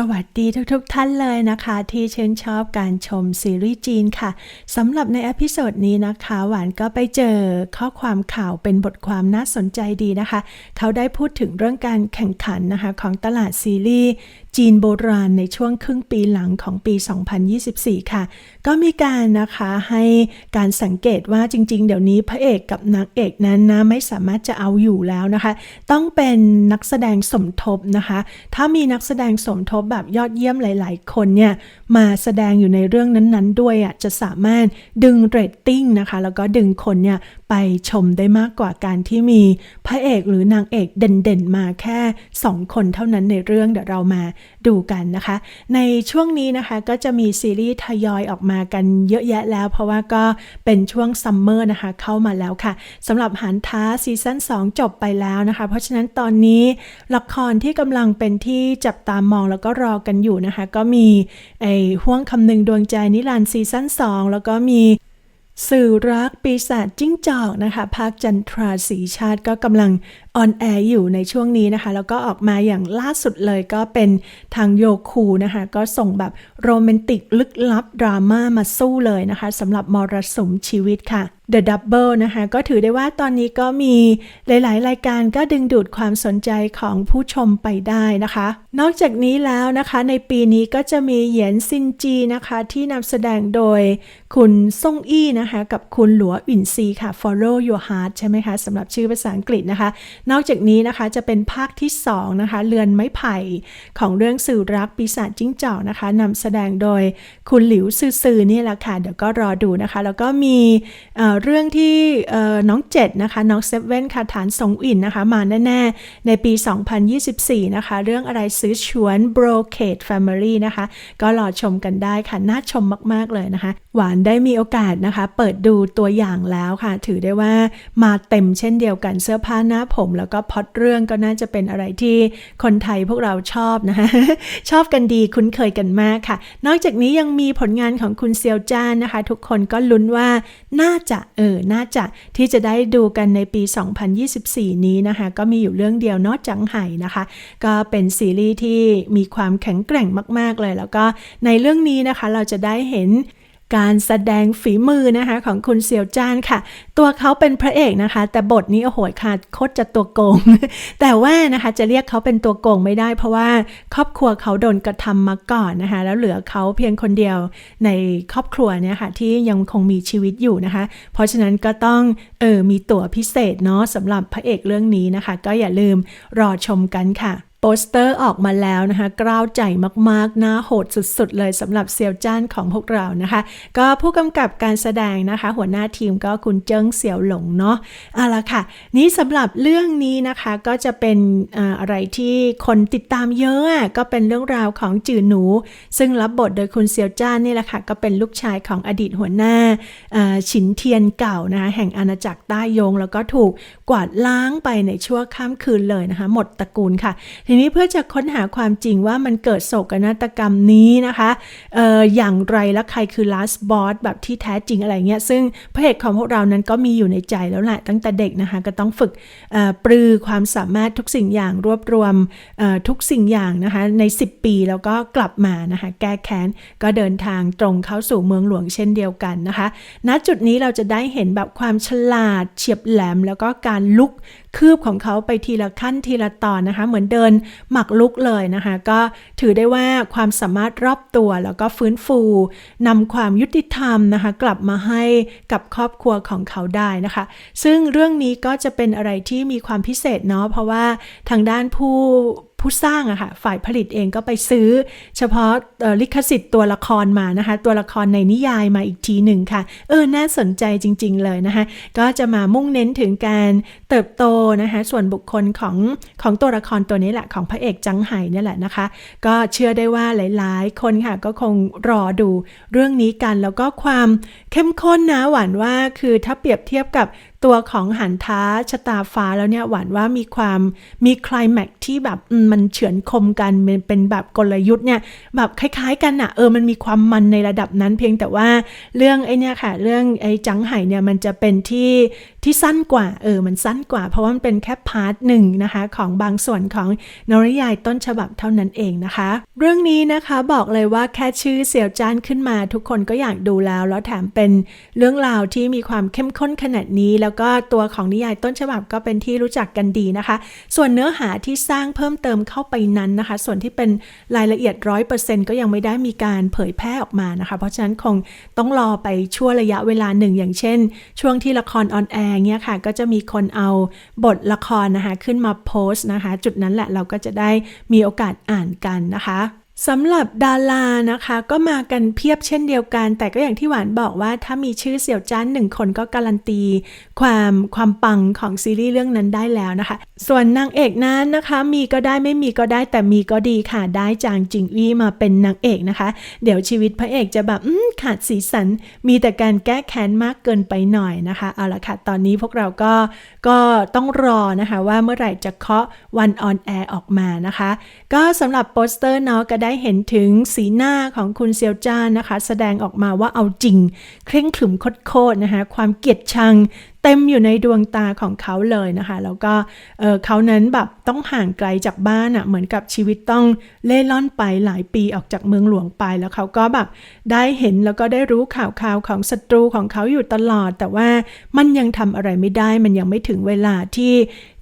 สวัสดีทุกๆทท่านเลยนะคะ ที่ชื่นชอบการชมซีรีส์จีนค่ะสำหรับในอพิโซดนี้นะคะ หวานก็ไปเจอข้อความข่าวเป็นบทความน่าสนใจดีนะคะ เขาได้พูดถึงเรื่องการแข่งขันนะคะของตลาดซีรีส์ จีนโบราณในช่วงครึ่งปีหลังของปี 2024 ค่ะ ก็มีการนะคะให้การสังเกตว่าจริง ๆ เดี๋ยวนี้พระเอกกับนางเอกนั้นนะไม่สามารถจะเอาอยู่แล้วนะคะ ต้องเป็นนักแสดงสมทบนะคะ ถ้ามีนักแสดงสมทบแบบยอดเยี่ยมหลาย ๆ คนเนี่ยมาแสดงอยู่ในเรื่องนั้นๆ ด้วยอะจะสามารถดึงเรตติ้งนะคะ แล้วก็ดึงคนเนี่ยไปชมได้มากกว่าการที่มีพระเอกหรือนางเอกเด่นๆ มาแค่ 2 คนเท่านั้นในเรื่องเดี๋ยวเรามาดูกันนะคะ ในช่วงนี้นะคะก็จะมีซีรีส์ทยอยออกมากันเยอะแยะแล้ว เพราะว่าก็เป็นช่วงซัมเมอร์นะคะเข้ามาแล้วค่ะสำหรับหันท้าซีซั่น2 จบไปแล้วนะคะ เพราะฉะนั้นตอนนี้ละครที่กำลังเป็นที่จับตามองแล้วก็รอกันอยู่นะคะ ก็มีไอ้ห่วงคำหนึ่งดวงใจนิรันดร์ซีซั่น2 แล้วก็มีสื่อรักปีศาจจิ้งจอกนะคะภาคจันทราสีชาติก็กำลัง ออนแอร์อยู่ในช่วงนี้นะคะ แล้วก็ออกมาอย่างล่าสุดเลยก็เป็นทางโยคูนะคะ ก็ส่งแบบโรแมนติกลึกลับ ดราม่ามาสู้เลยนะคะสำหรับมรสุมชีวิตค่ะ The Double นะคะ ก็ถือได้ว่าตอนนี้ก็มีหลาย ๆ รายการก็ดึงดูดความสนใจของผู้ชมไปได้นะคะ นอกจากนี้แล้วนะคะในปีนี้ก็จะมีเหยียนซินจีนะคะ ที่นำแสดงโดยคุณซ่งอี้นะคะ กับคุณหลัวอินซีค่ะ Follow Your Heart ใช่ไหมคะสำหรับชื่อภาษาอังกฤษนะคะนอกจากนี้นะคะจะเป็นภาคที่2นะคะเรือนไม้ไผ่ของเรื่องสื่อรักปีศาจจิ้งจอกนะคะนำแสดงโดยคุณหลิวซื่อๆนี่แหละค่ะเดี๋ยวก็รอดูนะคะ แล้วก็มีเเรื่องที่น้องเจ็ดนะคะน้องเซเว่นค่ะฐานสงอินนะคะมาแน่ๆในปี 2024 นะคะ เรื่องอะไรซื้อชวน Brocade Family นะคะ ก็รอชมกันได้ค่ะน่าชมมากๆเลยนะคะ หวานได้มีโอกาสนะคะ เปิดดูตัวอย่างแล้วค่ะ ถือได้ว่ามาเต็มเช่นเดียวกันเสื้อผ้าหน้าผมแล้วก็พอดเรื่องก็น่าจะเป็นอะไรที่คนไทยพวกเราชอบนะคะชอบกันดีคุ้นเคยกันมากค่ะ นอกจากนี้ยังมีผลงานของคุณเซียวจ้านนะคะ ทุกคนก็ลุ้นว่าน่าจะเออน่าจะที่จะได้ดูกันในปี 2024 นี้นะคะ ก็มีอยู่เรื่องเดียวนอกจังไห่นะคะ ก็เป็นซีรีส์ที่มีความแข็งแกร่งมาก ๆ เลย แล้วก็ในเรื่องนี้นะคะเราจะได้เห็น การแสดงฝีมือนะคะของคุณเซียวจ้านค่ะ ตัวเขาเป็นพระเอกนะคะ แต่บทนี้โอ้โหค่ะโคตรจะตัวโกง แต่ว่านะคะจะเรียกเขาเป็นตัวโกงไม่ได้ เพราะว่าครอบครัวเขาโดนกระทำมาก่อนนะคะ แล้วเหลือเขาเพียงคนเดียวในครอบครัวเนี่ยค่ะที่ยังคงมีชีวิตอยู่นะคะ เพราะฉะนั้นก็ต้องเออมีตั๋วพิเศษเนาะสำหรับพระเอกเรื่องนี้นะคะ ก็อย่าลืมรอชมกันค่ะ สเตอร์ออกมาแล้วนะคะกล้าวใจมากๆน่าโหดสุดๆ เลยสำหรับเซียวจ้านของพวกเรานะคะ ก็ผู้กำกับการแสดงนะคะ หัวหน้าทีมก็คุณเจิ้งเสี่ยวหลงเนาะเอาละค่ะ นี้สำหรับเรื่องนี้นะคะก็จะเป็นอะไรที่คนติดตามเยอะก็เป็นเรื่องราวของจื่อหนู ซึ่งรับบทโดยคุณเซียวจ้านนี่แหละค่ะก็เป็นลูกชายของอดีตหัวหน้าฉินเทียนเก่านะคะแห่งอาณาจักรใต้ยง แล้วก็ถูกกวาดล้างไปในชั่วข้ามคืนเลยนะคะ หมดตระกูลค่ะทีนี้เพื่อจะค้นหาความจริงว่ามันเกิดโศกนาฏกรรมนี้นะคะอออย่างไรและใครคือ last boss แบบที่แท้จริงอะไรเงี้ย ซึ่งพระเอกของพวกเรานั้นก็มีอยู่ในใจแล้วแหละตั้งแต่เด็กนะคะ ก็ต้องฝึกปรือความสามารถทุกสิ่งอย่างรวบรวมทุกสิ่งอย่างนะคะ ใน 10 ปีแล้วก็กลับมานะคะ แก้แค้นก็เดินทางตรงเข้าสู่เมืองหลวงเช่นเดียวกันนะคะ ณจุดนี้เราจะได้เห็นแบบความฉลาดเฉียบแหลมแล้วก็การลุก คืบของเขาไปทีละขั้นทีละตอนนะคะ เหมือนเดินหมักลุกเลยนะคะ ก็ถือได้ว่าความสามารถรอบตัวแล้วก็ฟื้นฟูนำความยุติธรรมนะคะ กลับมาให้กับครอบครัวของเขาได้นะคะ ซึ่งเรื่องนี้ก็จะเป็นอะไรที่มีความพิเศษเนาะเพราะว่าทางด้านผู้ผู้สร้างอะค่ะฝ่ายผลิตเองก็ไปซื้อ เฉพาะลิขสิทธิ์ตัวละครมานะคะ ตัวละครในนิยายมาอีกทีหนึ่งค่ะ เออ น่าสนใจจริง ๆ เลยนะคะ ก็จะมามุ่งเน้นถึงการเติบโตนะคะส่วนบุคคลของของตัวละครตัวนี้แหละของพระเอกจังไห่นี่แหละนะคะ ก็เชื่อได้ว่าหลายๆ คนค่ะก็คงรอดูเรื่องนี้กันแล้วก็ความเข้มข้นนะหวานว่าคือถ้าเปรียบเทียบกับตัวของหันท้าชะตาฟ้าแล้วเนี่ยหวานว่ามีความมีคลายแม็กที่แบบมันเฉือนคมกันมันเป็นแบบกลยุทธ์เนี่ยแบบคล้ายๆ กันอะเออมันมีความมันในระดับนั้นเพียงแต่ว่าเรื่องไอเนี่ยค่ะ เรื่องไอจังไห่เนี่ยมันจะเป็นที่ที่สั้นกว่าเออมันสั้นสั้นกว่า เพราะว่ามันเป็นแค่พาร์ทหนึ่งนะคะของบางส่วนของนวนิยายต้นฉบับเท่านั้นเองนะคะ เรื่องนี้นะคะบอกเลยว่าแค่ชื่อเสี่ยวจ้านขึ้นมาทุกคนก็อยากดูแล้ว แล้วแถมเป็นเรื่องราวที่มีความเข้มข้นขนาดนี้ แล้วก็ตัวของนิยายต้นฉบับก็เป็นที่รู้จักกันดีนะคะ ส่วนเนื้อหาที่สร้างเพิ่มเติมเข้าไปนั้นนะคะ ส่วนที่เป็นรายละเอียดร้อยเปอร์เซ็นก็ยังไม่ได้มีการเผยแพร่ออกมานะคะ เพราะฉะนั้นคงต้องรอไปชั่วระยะเวลาหนึ่งอย่างเช่น ช่วงที่ละครออนแอร์เนี่ยค่ะก็จะมีคนเอาบทละครนะคะ ขึ้นมาโพสต์นะคะ จุดนั้นแหละเราก็จะได้มีโอกาสอ่านกันนะคะ สำหรับดารานะคะก็มากันเพียบเช่นเดียวกัน แต่ก็อย่างที่หวานบอกว่าถ้ามีชื่อเสี่ยวจ้านหนึ่งคนก็การันตี ความความปังของซีรีส์เรื่องนั้นได้แล้วนะคะ ส่วนนางเอกนั้นนะคะ มีก็ได้ไม่มีก็ได้แต่มีก็ดีค่ะได้จางจิงอี้มาเป็นนางเอกนะคะ เดี๋ยวชีวิตพระเอกจะแบบขาดสีสัน มีแต่การแก้แค้นมากเกินไปหน่อยนะคะเอาละค่ะตอนนี้พวกเราก็ก็ต้องรอนะคะว่าเมื่อไหร่จะเคาะวันออนแอร์ออกมานะคะ ก็สำหรับโปสเตอร์เนาะก็ได้ได้เห็นถึงสีหน้าของคุณเซียวจ้านนะคะ แสดงออกมาว่าเอาจริง เคร่งขรึมโคตรนะคะความเกลียดชังเต็มอยู่ในดวงตาของเขาเลยนะคะ แล้วก็เเขานั้นแบบ ต้องห่างไกลจากบ้านอะ่ะเหมือนกับชีวิตต้องเล่ล่อนไปหลายปีออกจากเมืองหลวงไปแล้วเขาก็แบบได้เห็นแล้วก็ได้รู้ข่าวข่าวของศัตรูของเขาอยู่ตลอด แต่ว่ามันยังทำอะไรไม่ได้ มันยังไม่ถึงเวลาที่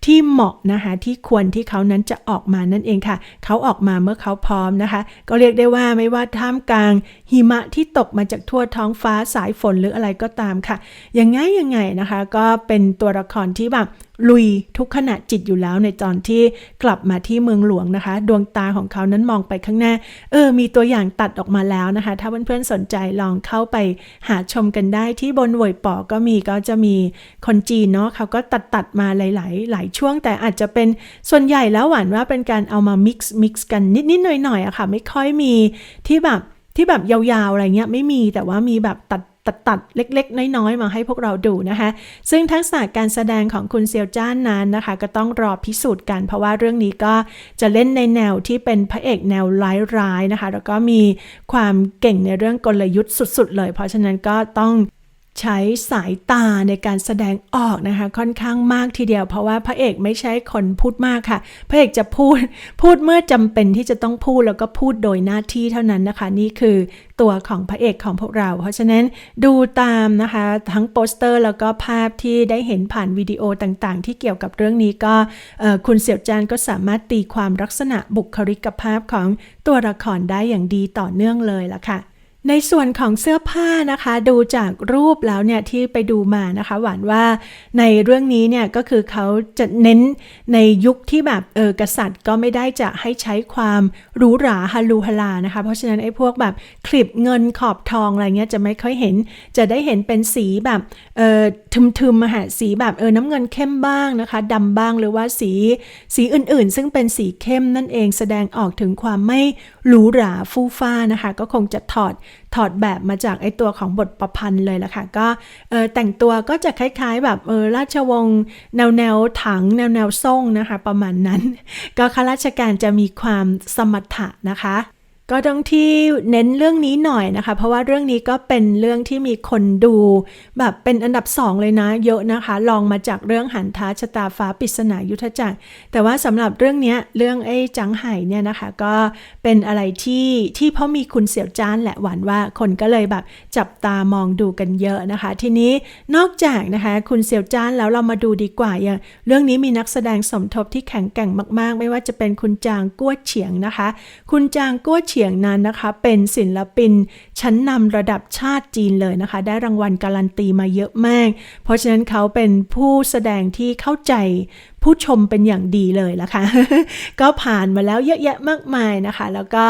ที่เหมาะนะคะที่ควรที่เขานั้นจะออกมานั่นเองค่ะ เขาออกมาเมื่อเขาพร้อมนะคะ ก็เรียกได้ว่าไม่ว่าท่ามกลางหิมะที่ตกมาจากทั่วท้องฟ้าสายฝนหรืออะไรก็ตามค่ะ ยังไงยังไงนะคะ ก็เป็นตัวละครที่แบบลุยทุกขณะจิตอยู่แล้วในตอนที่กลับมาที่เมืองหลวงนะคะ ดวงตาของเขานั้นมองไปข้างหน้า เออ มีตัวอย่างตัดออกมาแล้วนะคะ ถ้าเพื่อนๆสนใจลองเข้าไปหาชมกันได้ที่บนหวยปอก็มีก็จะมีคนจีนเนาะเขาก็ตัดตัดมาหลายๆ หลายช่วง แต่อาจจะเป็นส่วนใหญ่แล้วหวานว่าเป็นการเอามา mix mix กันนิดๆหน่อยๆอะค่ะ ไม่ค่อยมีที่แบบที่แบบยาวๆอะไรเงี้ยไม่มีแต่ว่ามีแบบตัด ตัดตัดเล็ก ๆ น้อย ๆ มาให้พวกเราดูนะคะ ซึ่งทักษะการแสดงของคุณเซียวจ้านนั้นนะคะ ก็ต้องรอพิสูจน์กัน เพราะว่าเรื่องนี้ก็จะเล่นในแนวที่เป็นพระเอกแนวร้ายๆนะคะ แล้วก็มีความเก่งในเรื่องกลยุทธ์สุด ๆ เลย เพราะฉะนั้นก็ต้อง ใช้สายตาในการแสดงออกนะคะ ค่อนข้างมากทีเดียวเพราะว่าพระเอกไม่ใช่คนพูดมากค่ะ พระเอกจะพูดพูดเมื่อจำเป็นที่จะต้องพูดแล้วก็พูดโดยหน้าที่เท่านั้นนะคะ นี่คือตัวของพระเอกของพวกเรา เพราะฉะนั้นดูตามนะคะ ทั้งโปสเตอร์แล้วก็ภาพที่ได้เห็นผ่านวิดีโอต่างๆ ที่เกี่ยวกับเรื่องนี้ก็คุณเสี่ยวจานก็สามารถตีความลักษณะบุคลิกภาพของตัวละครได้อย่างดีต่อเนื่องเลยละค่ะ ในส่วนของเสื้อผ้านะคะ ดูจากรูปแล้วเนี่ยที่ไปดูมานะคะ หวานว่าในเรื่องนี้เนี่ยก็คือเขาจะเน้นในยุคที่แบบเออกษัตริย์ก็ไม่ได้จะให้ใช้ความหรูหราฮาลูฮาลานะคะ เพราะฉะนั้นไอ้พวกแบบคลิปเงินขอบทองอะไรเงี้ยจะไม่ค่อยเห็น จะได้เห็นเป็นสีแบบเออทึมๆมาหาสีแบบเออน้ำเงินเข้มบ้างนะคะดำบ้างหรือว่าสีสีอื่นๆ ซึ่งเป็นสีเข้มนั่นเองแสดงออกถึงความไม่ หรูหราฟู่ฟ้านะคะ ก็คงจะถอดถอดแบบมาจากไอตัวของบทประพันธ์เลยละค่ะ ก็แต่งตัวก็จะคล้ายๆ แบบเออราชวงศ์แนวแนวถังแนวแนวส่งนะคะ ประมาณนั้น ก็ข้าราชการจะมีความสมรรถะนะคะ ก็ต้องที่เน้นเรื่องนี้หน่อยนะคะ เพราะว่าเรื่องนี้ก็เป็นเรื่องที่มีคนดู แบบเป็นอันดับสองเลยนะ เยอะนะคะ ลองมาจากเรื่องหันท้าชะตาฟ้าปริศนายุทธจักร แต่ว่าสำหรับเรื่องนี้เรื่องไอ้จังไห่เนี่ยนะคะ ก็เป็นอะไรที่ที่เพราะมีคุณเสี่ยวจ้านแหละหวานว่าคนก็เลยแบบจับตามองดูกันเยอะนะคะ ทีนี้นอกจากนะคะคุณเสี่ยวจ้านแล้วเรามาดูดีกว่าอย่าง เรื่องนี้มีนักแสดงสมทบที่แข็งแกร่งมาก ๆ ไม่ว่าจะเป็นคุณจางกั้วเฉียงนะคะ คุณจางกั้วเฉียงนั้นนะคะ เป็นศิลปินชั้นนำระดับชาติจีนเลยนะคะ ได้รางวัลการันตีมาเยอะมาก เพราะฉะนั้นเขาเป็นผู้แสดงที่เข้าใจ ผู้ชมเป็นอย่างดีเลยละค่ะก็ผ่านมาแล้วเยอะแยะมากมายนะคะ แล้วก็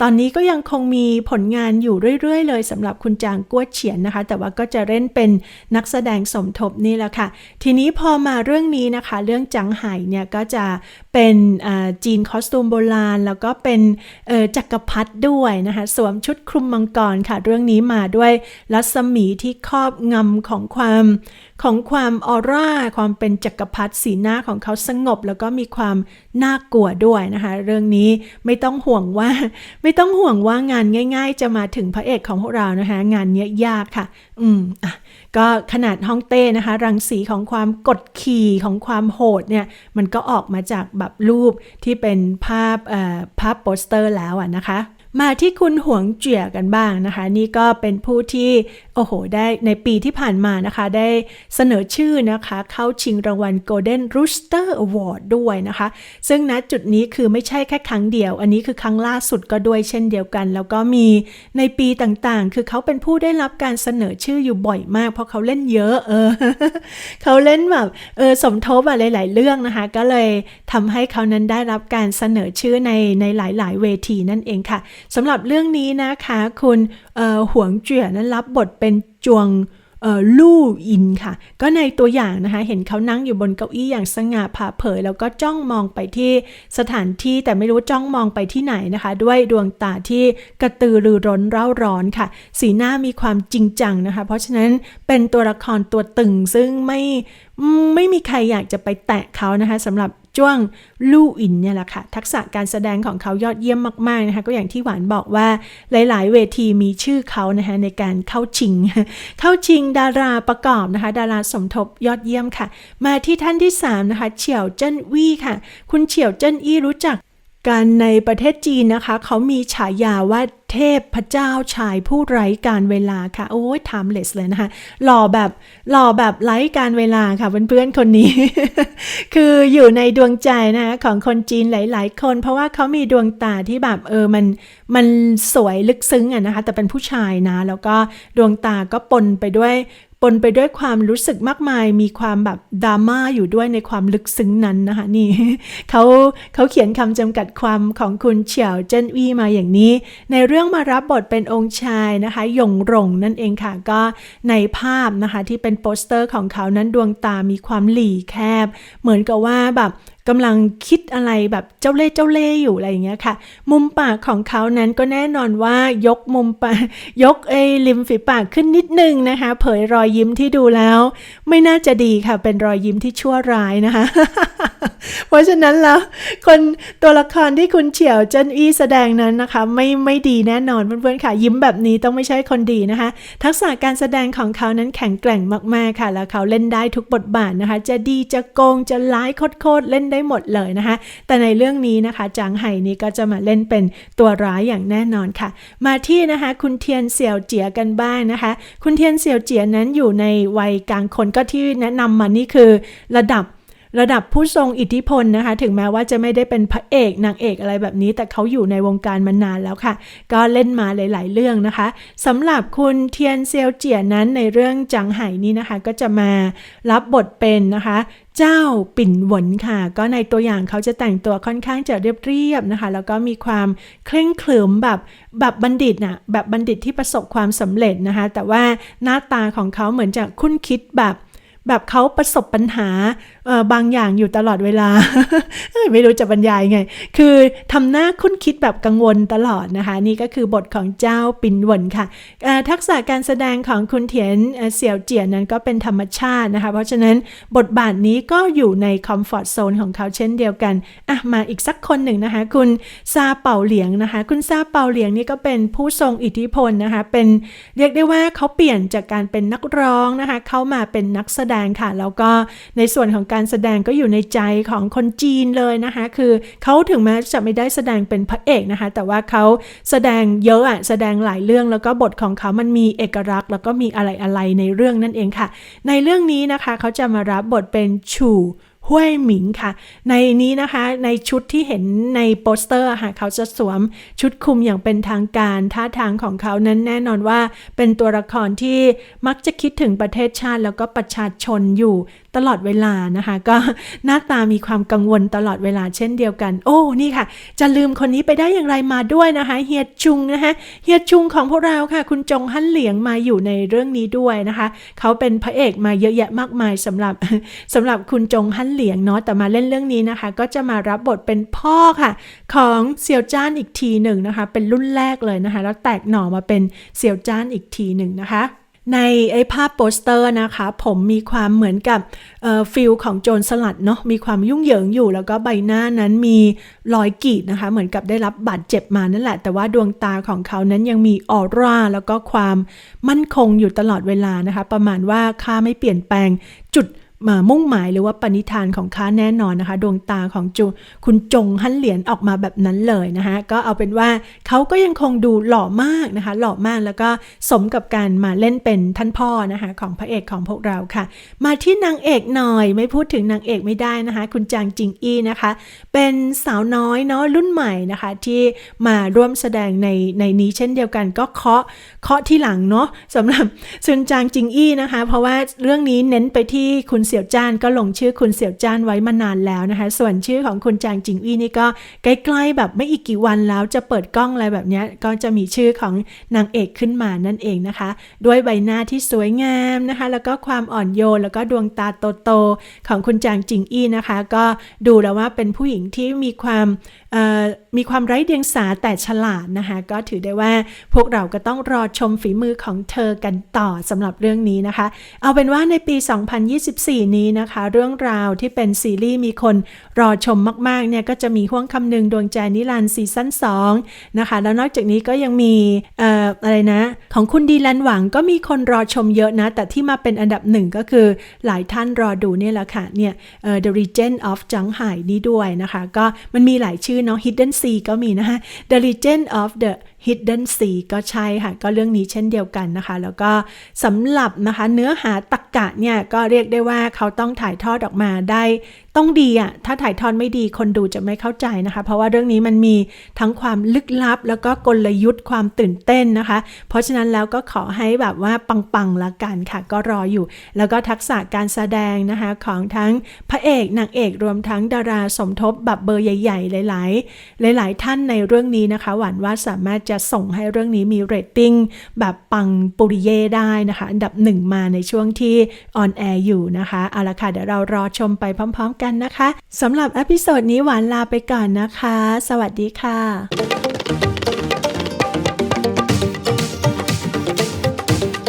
ตอนนี้ก็ยังคงมีผลงานอยู่เรื่อยๆ เลยสำหรับคุณจางกัวเฉียนนะคะ แต่ว่าก็จะเล่นเป็นนักแสดงสมทบนี่แหละค่ะ ทีนี้พอมาเรื่องนี้นะคะ เรื่องจังไห่เนี่ยก็จะเป็นจีนคอสตูมโบราณ แล้วก็เป็นจักรพรรดิด้วยนะคะสวมชุดคลุมมังกรค่ะ เรื่องนี้มาด้วยรัศมีที่ครอบงำของความ ของความออร่า ความเป็นจักรพรรดิสีหน้าของเขาสงบ แล้วก็มีความน่ากลัวด้วยนะคะ เรื่องนี้ไม่ต้องห่วงว่า ไม่ต้องห่วงว่างานง่าย ๆ จะมาถึงพระเอกของพวกเรานะคะ งานเนี้ยยากค่ะ อืมอะก็ขนาดฮ่องเต้นะคะ รังสีของความกดขี่ของความโหดเนี่ย มันก็ออกมาจากแบบรูปที่เป็นภาพเอ่อภาพโปสเตอร์แล้วอะนะคะ มาที่คุณหวงเจียกันบ้างนะคะ นี่ก็เป็นผู้ที่โอ้โหได้ในปีที่ผ่านมานะคะ ได้เสนอชื่อนะคะ เข้าชิงรางวัล Golden Rooster Award ด้วยนะคะ ซึ่งณจุดนี้คือไม่ใช่แค่ครั้งเดียว อันนี้คือครั้งล่าสุดก็ด้วยเช่นเดียวกัน แล้วก็มีในปีต่างๆ คือเขาเป็นผู้ได้รับการเสนอชื่ออยู่บ่อยมาก เพราะเขาเล่นเยอะเออเขาเล่นแบบเออสมทบอะไรหลาย ๆ เรื่องนะคะ ก็เลยทำให้เขานั้นได้รับการเสนอชื่อในในหลาย ๆ เวทีนั่นเองค่ะสำหรับเรื่องนี้นะคะ คุณเอ่อหวงเจี๋ยนั้นรับบทเป็นจวงลู่อินค่ะ ก็ในตัวอย่างนะคะ เห็นเขานั่งอยู่บนเก้าอี้อย่างสง่าผ่าเผย แล้วก็จ้องมองไปที่สถานที่แต่ไม่รู้จ้องมองไปที่ไหนนะคะ ด้วยดวงตาที่กระตือรือร้นเร่าร้อนค่ะ สีหน้ามีความจริงจังนะคะ เพราะฉะนั้นเป็นตัวละครตัวตึงซึ่งไม่ไม่มีใครอยากจะไปแตะเขานะคะสำหรับ จ้วงลู่อินเนี่ยแหละค่ะ ทักษะการแสดงของเขายอดเยี่ยมมากๆนะคะก็อย่างที่หวานบอกว่าหลาย ๆ เวทีมีชื่อเขานะคะในการเข้าชิง เข้าชิงดาราประกอบนะคะ ดาราสมทบยอดเยี่ยมค่ะ มาที่ท่านที่3นะคะเฉียวเจิ้นวี่ค่ะ คุณเฉียวเจิ้นอี้รู้จัก กันในประเทศจีนนะคะ เขามีฉายาว่าเทพพระเจ้าชายผู้ไร้การเวลาค่ะ โอ้ย timeless เลยนะคะ หล่อแบบหล่อแบบไร้การเวลาค่ะเพื่อนๆคนนี้ คืออยู่ในดวงใจนะคะของคนจีนหลาย ๆ คน เพราะว่าเขามีดวงตาที่แบบเออมันมันสวยลึกซึ้งอะนะคะ แต่เป็นผู้ชายนะ แล้วก็ดวงตาก็ปนไปด้วย ปนไปด้วยความรู้สึกมากมาย มีความแบบดราม่าอยู่ด้วยในความลึกซึ้งนั้นนะคะนี่เขาเขาเขียนคำจำกัดความของคุณเฉียวเจินวีมาอย่างนี้ ในเรื่องมารับบทเป็นองค์ชายนะคะหยงหลงนั่นเองค่ะก็ในภาพนะคะที่เป็นโปสเตอร์ของเขานั้นดวงตามีความหลีแคบ เหมือนกับว่าแบบกำลังคิดอะไรแบบเจ้าเล่เจ้าเล่อยู่อะไรอย่างเงี้ยค่ะ มุมปากของเขานั้นก็แน่นอนว่ายกมุมปากยกไอ้ริมฝีปากขึ้นนิดนึงนะคะ เผยรอยยิ้มที่ดูแล้ว ไม่น่าจะดีค่ะ เป็นรอยยิ้มที่ชั่วร้ายนะคะ เพราะฉะนั้นแล้วคนตัวละครที่คุณเฉียวเจินอี้แสดงนั้นนะคะ ไม่ไม่ดีแน่นอนเพื่อนๆค่ะ ยิ้มแบบนี้ต้องไม่ใช่คนดีนะคะ ทักษะการแสดงของเขานั้นแข็งแกร่งมากๆค่ะ แล้วเขาเล่นได้ทุกบทบาทนะคะ จะดีจะโกงจะร้ายโคตรๆเล่นได้หมดเลยนะคะ แต่ในเรื่องนี้นะคะจางไห่นี้ก็จะมาเล่นเป็นตัวร้ายอย่างแน่นอนค่ะ มาที่นะคะคุณเทียนเสี่ยวเจียกันบ้างนะคะ คุณเทียนเสี่ยวเจียนั้นอยู่ในวัยกลางคนก็ที่แนะนำมานี่คือระดับระดับผู้ทรงอิทธิพลนะคะ ถึงแม้ว่าจะไม่ได้เป็นพระเอกนางเอกอะไรแบบนี้ แต่เขาอยู่ในวงการมานานแล้วค่ะ ก็เล่นมาหลาย ๆ เรื่องนะคะสำหรับคุณเทียนเซียวเจียนั้นในเรื่องจังไห่นี้นะคะ ก็จะมารับบทเป็นนะคะ เจ้าปิ่นหวนค่ะ ก็ในตัวอย่างเขาจะแต่งตัวค่อนข้างจะเรียบๆนะคะ แล้วก็มีความเคร่งขรึมแบบแบบบัณฑิตน่ะแบบบัณฑิตที่ประสบความสำเร็จนะคะ แต่ว่าหน้าตาของเขาเหมือนจะคุ้นคิดแบบ แบบเขาประสบปัญหาบางอย่างอยู่ตลอดเวลาเอ้ยไม่รู้จะบรรยายไง คือทำหน้าคุ้นคิดแบบกังวลตลอดนะคะ นี่ก็คือบทของเจ้าปินวนค่ะ ทักษะการแสดงของคุณเถียนเอ่อเสี่ยวเจียนนั้นก็เป็นธรรมชาตินะคะ เพราะฉะนั้นบทบาทนี้ก็อยู่ในคอมฟอร์ทโซนของเขาเช่นเดียวกันอะมาอีกสักคนหนึ่งนะคะ คุณซาเป่าเหลียงนะคะ คุณซาเป่าเหลียงนี่ก็เป็นผู้ทรงอิทธิพลนะคะ เป็นเรียกได้ว่าเขาเปลี่ยนจากการเป็นนักร้องนะคะ เข้ามาเป็นนักแสดงค่ะ แล้วก็ในส่วนของการแสดงก็อยู่ในใจของคนจีนเลยนะคะ คือเขาถึงแม้จะไม่ได้แสดงเป็นพระเอกนะคะ แต่ว่าเขาแสดงเยอะอะแสดงหลายเรื่องแล้วก็บทของเขามันมีเอกลักษณ์ แล้วก็มีอะไรอะไรในเรื่องนั่นเองค่ะ ในเรื่องนี้นะคะเขาจะมารับบทเป็นชู ห้วยหมิงค่ะ ในนี้นะคะในชุดที่เห็นในโปสเตอร์ค่ะเขาจะสวมชุดคลุมอย่างเป็นทางการ ท่าทางของเขานั้นแน่นอนว่า เป็นตัวละครที่มักจะคิดถึงประเทศชาติแล้วก็ประชาชนอยู่ตลอดเวลานะคะ ก็หน้าตามีความกังวลตลอดเวลาเช่นเดียวกัน โอ้นี่ค่ะ จะลืมคนนี้ไปได้อย่างไรมาด้วยนะคะเฮียจุงนะคะเฮียจุงของพวกเราค่ะ คุณจงฮั่นเหลียงมาอยู่ในเรื่องนี้ด้วยนะคะ เขาเป็นพระเอกมาเยอะแยะมากมายสำหรับสำหรับคุณจงฮั่นเหลียงเนาะแต่มาเล่นเรื่องนี้นะคะ ก็จะมารับบทเป็นพ่อค่ะ ของเซียวจ้านอีกทีหนึ่งนะคะ เป็นรุ่นแรกเลยนะคะ แล้วแตกหน่อมาเป็นเซียวจ้านอีกทีหนึ่งนะคะ ในไอ้ภาพโปสเตอร์นะคะ ผมมีความเหมือนกับฟิลของโจรสลัดเนาะมีความยุ่งเหยิงอยู่ แล้วก็ใบหน้านั้นมีรอยกีดนะคะ เหมือนกับได้รับบาดเจ็บมานั่นแหละ แต่ว่าดวงตาของเขานั้นยังมีออร่าแล้วก็ความมั่นคงอยู่ตลอดเวลานะคะ ประมาณว่าค่าไม่เปลี่ยนแปลงจุด มามุ่งหมายหรือว่าปณิธานของข้าแน่นอนนะคะ ดวงตาของจูคุณจงฮั่นเหรียญออกมาแบบนั้นเลยนะคะก็เอาเป็นว่าเขาก็ยังคงดูหล่อมากนะคะ หล่อมากแล้วก็สมกับการมาเล่นเป็นท่านพ่อนะคะของพระเอกของพวกเราค่ะ มาที่นางเอกหน่อยไม่พูดถึงนางเอกไม่ได้นะคะ คุณจางจิงอี้นะคะ เป็นสาวน้อยเนาะรุ่นใหม่นะคะ ที่มาร่วมแสดงในในนี้เช่นเดียวกัน ก็เคาะเคาะที่หลังเนาะสำหรับซุนจางจิงอี้นะคะ เพราะว่าเรื่องนี้เน้นไปที่คุณเสี่ยวจ้านก็ลงชื่อคุณเสี่ยวจ้านไว้มานานแล้วนะคะ ส่วนชื่อของคุณจางจิงอี้นี่ก็ใกล้ๆแบบไม่อีกกี่วันแล้วจะเปิดกล้องอะไรแบบนี้ก็จะมีชื่อของนางเอกขึ้นมานั่นเองนะคะ ด้วยใบหน้าที่สวยงามนะคะ แล้วก็ความอ่อนโยนแล้วก็ดวงตาโตๆของคุณจางจิงอี้นะคะ ก็ดูแล้วว่าเป็นผู้หญิงที่มีความมีความไร้เดียงสาแต่ฉลาดนะคะ ก็ถือได้ว่าพวกเราก็ต้องรอชมฝีมือของเธอกันต่อสำหรับเรื่องนี้นะคะ เอาเป็นว่าในปี 2024นี้นะคะ เรื่องราวที่เป็นซีรีส์มีคนรอชมมากๆเนี่ยก็จะมีห่วงคำหนึ่งดวงใจนิรันดร์ซีซั่น2นะคะ แล้วนอกจากนี้ก็ยังมีเอ่อ อะไรนะ ของคุณดีแลนหวังก็มีคนรอชมเยอะนะ แต่ที่มาเป็นอันดับหนึ่งก็คือหลายท่านรอดูเนี่ยแหละค่ะเนี่ย The Legend of จังไห่นี้ด้วยนะคะ ก็มันมีหลายชื่อเนาะ Hidden Sea ก็มีนะคะ The Legend of the Hidden Sea ก็ใช่ค่ะ ก็เรื่องนี้เช่นเดียวกันนะคะ แล้วก็สำหรับนะคะเนื้อหาตักกะเนี่ยก็เรียกได้ว่าเขาต้องถ่ายทอดออกมาได้ต้องดีอะ่ะถ้าถ่ายทอดไม่ดีคนดูจะไม่เข้าใจนะคะ เพราะว่าเรื่องนี้มันมีทั้งความลึกลับ แล้วก็กลยุทธ์ความตื่นเต้นนะคะ เพราะฉะนั้นแล้วก็ขอให้แบบว่าปังๆละกันค่ะ ก็รออยู่ แล้วก็ทักษะการแสดงนะคะของทั้งพระเอกนางเอกรวมทั้งดาราสมทบแบบเบอร์ใหญ่ ๆ หลาย ๆ หลาย ๆ ท่านในเรื่องนี้นะคะ หวานว่าสามารถจะส่งให้เรื่องนี้มีเรตติ้งแบบปังปุริเย่ได้นะคะ อันดับหนึ่งมาในช่วงที่ออนแอร์อยู่นะคะเอาละค่ะเดี๋ยวเรารอชมไปพร้อม ๆกันนะคะสำหรับอพิโซดนี้หวานลาไปก่อนนะคะ สวัสดีค่ะ